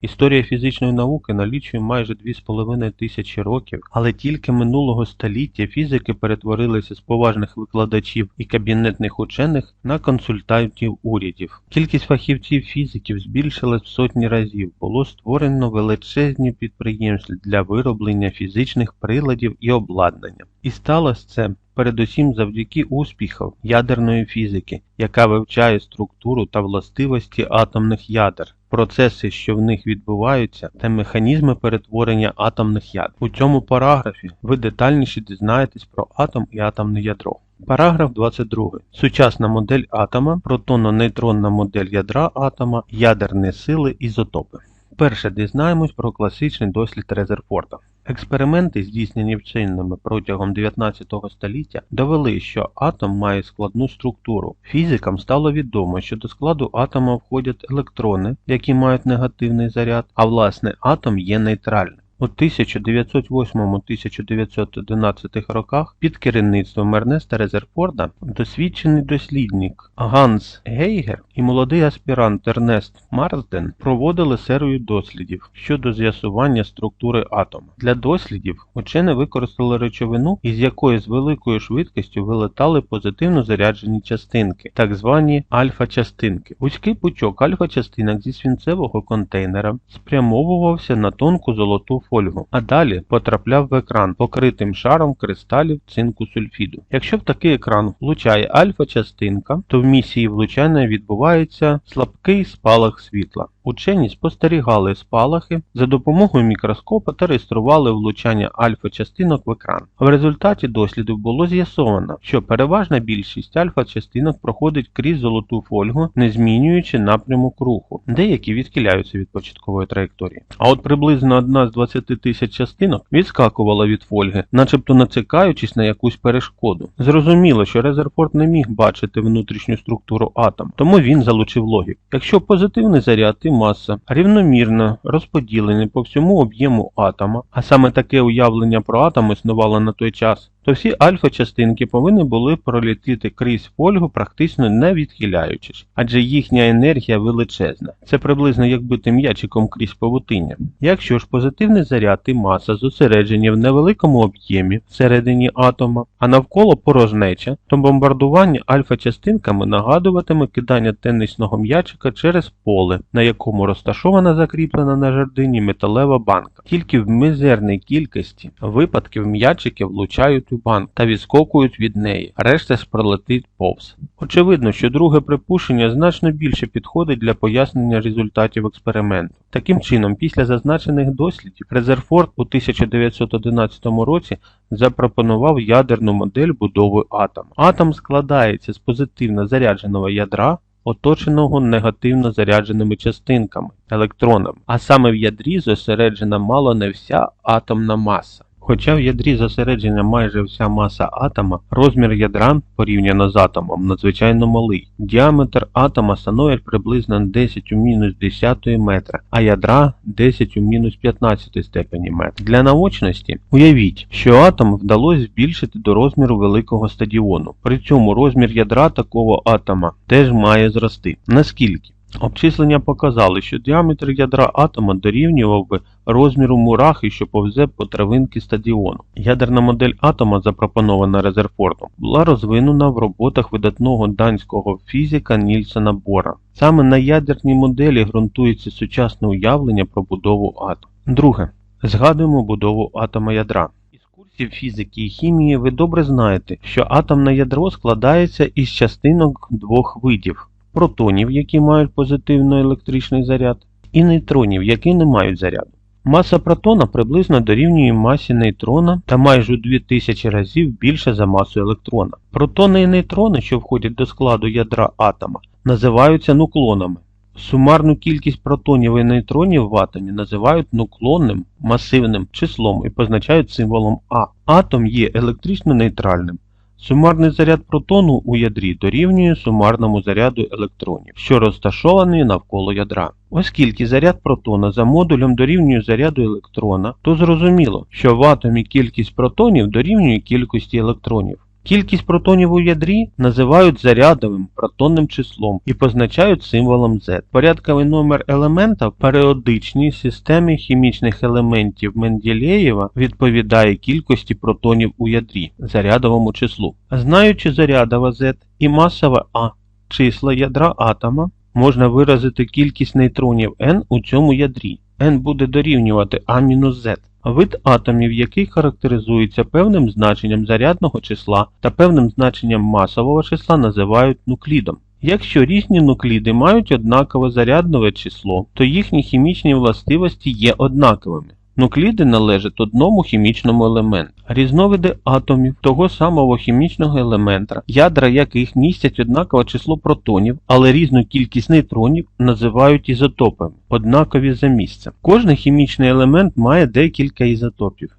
Історія фізичної науки налічує майже 2,5 тисячі років, але тільки минулого століття фізики перетворилися з поважних викладачів і кабінетних учених на консультантів урядів. Кількість фахівців фізиків збільшилась в сотні разів, було створено величезні підприємства для вироблення фізичних приладів і обладнання. І сталося це передусім завдяки успіхам ядерної фізики, яка вивчає структуру та властивості атомних ядер, процеси, що в них відбуваються, та механізми перетворення атомних ядер. У цьому параграфі ви детальніше дізнаєтесь про атом і атомне ядро. Параграф 22. Сучасна модель атома, протонно-нейтронна модель ядра атома, ядерні сили, ізотопи. Перше дізнаємось про класичний дослід Резерфорда. Експерименти, здійснені вченими протягом 19 століття, довели, що атом має складну структуру. Фізикам стало відомо, що до складу атома входять електрони, які мають негативний заряд, а власне атом є нейтральним. У 1908-1911 роках під керівництвом Ернеста Резерфорда досвідчений дослідник Ганс Гейгер і молодий аспірант Ернест Марсден проводили серію дослідів щодо з'ясування структури атома. Для дослідів учені використали речовину, із якої з великою швидкістю вилетали позитивно заряджені частинки, так звані альфа-частинки. Вузький пучок альфа-частинок зі свінцевого контейнера спрямовувався на тонку золоту фольгу, а далі потрапляв в екран покритим шаром кристалів цинку сульфіду. Якщо в такий екран влучає альфа-частинка, то в місії влучання відбувається слабкий спалах світла. Учені спостерігали спалахи за допомогою мікроскопа та реєстрували влучання альфа-частинок в екран. В результаті досліду було з'ясовано, що переважна більшість альфа-частинок проходить крізь золоту фольгу, не змінюючи напрямок руху. Деякі відхиляються від початкової траєкторії. А от приблизно одна з 20 тисяч частинок відскакувала від фольги, начебто нацикаючись на якусь перешкоду. Зрозуміло, що Резерфорд не міг бачити внутрішню структуру атома, тому він залучив логіку. Якщо позитивний заряд і маса рівномірно розподілені по всьому об'єму атома, а саме таке уявлення про атом існувало на той час, то всі альфа-частинки повинні були пролітіти крізь фольгу, практично не відхиляючись, адже їхня енергія величезна. Це приблизно як бити м'ячиком крізь павутиння. Якщо ж позитивний заряд і маса зосереджені в невеликому об'ємі всередині атома, а навколо порожнеча, то бомбардування альфа-частинками нагадуватиме кидання тенісного м'ячика через поле, на якому розташована закріплена на жердині металева банка. Тільки в мізерній кількості випадків м'ячики влучають у банк та відскокують від неї, решта ж пролетить повз. Очевидно, що друге припущення значно більше підходить для пояснення результатів експерименту. Таким чином, після зазначених дослідів, Резерфорд у 1911 році запропонував ядерну модель будови атома. Атом складається з позитивно зарядженого ядра, оточеного негативно зарядженими частинками, електронами, а саме в ядрі зосереджена мало не вся атомна маса. Хоча в ядрі зосереджена майже вся маса атома, розмір ядра порівняно з атомом надзвичайно малий. Діаметр атома становить приблизно 10 у мінус 10 метра, а ядра 10 у мінус 15 степені метра. Для наочності уявіть, що атом вдалося збільшити до розміру великого стадіону. При цьому розмір ядра такого атома теж має зрости. Наскільки? Обчислення показали, що діаметр ядра атома дорівнював би розміру мурахи, що повзе по травинки стадіону. Ядерна модель атома, запропонована Резерфордом, була розвинена в роботах видатного данського фізика Нільсона Бора. Саме на ядерній моделі ґрунтується сучасне уявлення про будову атому. Друге. Згадуємо будову атома ядра. Із курсів фізики і хімії ви добре знаєте, що атомне ядро складається із частинок двох видів протонів, які мають позитивно електричний заряд, і нейтронів, які не мають заряду. Маса протона приблизно дорівнює масі нейтрона та майже у 2000 разів більше за масу електрона. Протони і нейтрони, що входять до складу ядра атома, називаються нуклонами. Сумарну кількість протонів і нейтронів в атомі називають нуклонним масивним числом і позначають символом А. Атом є електрично нейтральним. Сумарний заряд протону у ядрі дорівнює сумарному заряду електронів, що розташований навколо ядра. Оскільки заряд протона за модулем дорівнює заряду електрона, то зрозуміло, що в атомі кількість протонів дорівнює кількості електронів. Кількість протонів у ядрі називають зарядовим протонним числом і позначають символом Z. Порядковий номер елемента в періодичній системі хімічних елементів Менделєєва відповідає кількості протонів у ядрі зарядовому числу. Знаючи зарядова Z і масове А числа ядра атома, можна виразити кількість нейтронів n у цьому ядрі. n буде дорівнювати А-Z. Вид атомів, який характеризується певним значенням зарядного числа та певним значенням масового числа, називають нуклідом. Якщо різні нукліди мають однакове зарядне число, то їхні хімічні властивості є однаковими. Нукліди належать одному хімічному елементу. Різновиди атомів того самого хімічного елемента, ядра яких містять однакове число протонів, але різну кількість нейтронів називають ізотопами, однакові за місцем. Кожний хімічний елемент має декілька ізотопів.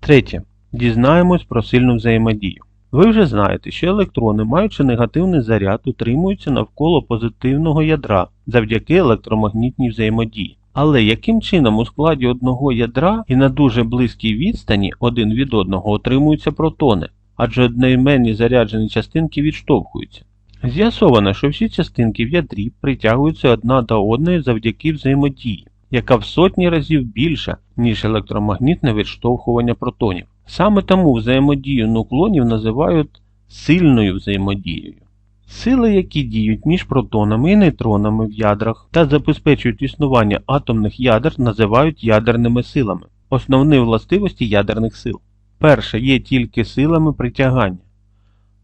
Третє. Дізнаємось про сильну взаємодію. Ви вже знаєте, що електрони, маючи негативний заряд, утримуються навколо позитивного ядра завдяки електромагнітній взаємодії. Але яким чином у складі одного ядра і на дуже близькій відстані один від одного отримуються протони, адже одноіменні заряджені частинки відштовхуються? З'ясовано, що всі частинки в ядрі притягуються одна до одної завдяки взаємодії, яка в сотні разів більша, ніж електромагнітне відштовхування протонів. Саме тому взаємодію нуклонів називають сильною взаємодією. Сили, які діють між протонами і нейтронами в ядрах та забезпечують існування атомних ядер, називають ядерними силами. Основні властивості ядерних сил. Перше є тільки силами притягання.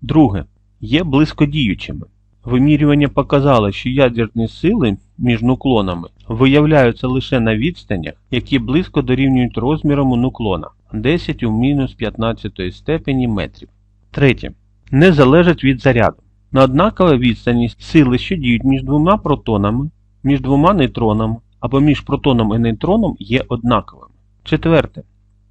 Друге є близькодіючими. Вимірювання показало, що ядерні сили між нуклонами виявляються лише на відстанях, які близько дорівнюють розмірам нуклона 10 у мінус 15 степені метрів. Третє. Не залежать від заряду. На однаковій відстані сили, що діють між двома протонами, між двома нейтронами або між протоном і нейтроном є однаковими. Четверте.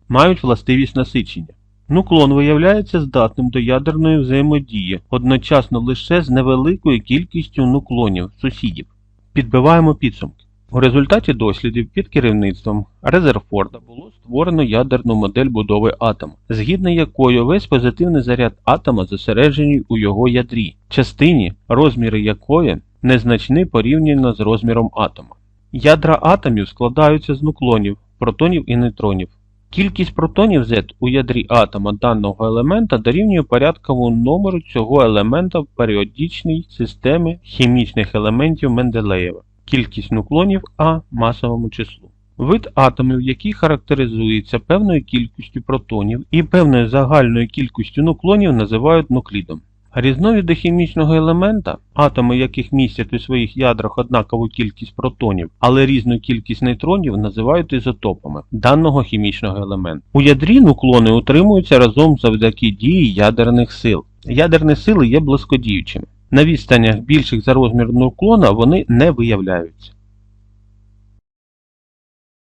Мають властивість насичення. Нуклон виявляється здатним до ядерної взаємодії одночасно лише з невеликою кількістю нуклонів сусідів. Підбиваємо підсумки. У результаті дослідів під керівництвом Резерфорда було створено ядерну модель будови атома, згідно якою весь позитивний заряд атома зосереджений у його ядрі, частині, розміри якої незначні порівняно з розміром атома. Ядра атомів складаються з нуклонів, протонів і нейтронів. Кількість протонів Z у ядрі атома даного елемента дорівнює порядковому номеру цього елемента в періодичній системі хімічних елементів Менделеєва, кількість нуклонів А масовому числу. Вид атомів, який характеризується певною кількістю протонів і певною загальною кількістю нуклонів, називають нуклідом. Різновиди хімічного елемента, атоми яких містять у своїх ядрах однакову кількість протонів, але різну кількість нейтронів, називають ізотопами даного хімічного елемента. У ядрі нуклони утримуються разом завдяки дії ядерних сил. Ядерні сили є близькодіючими. На відстанях більших за розмір нуклона вони не виявляються.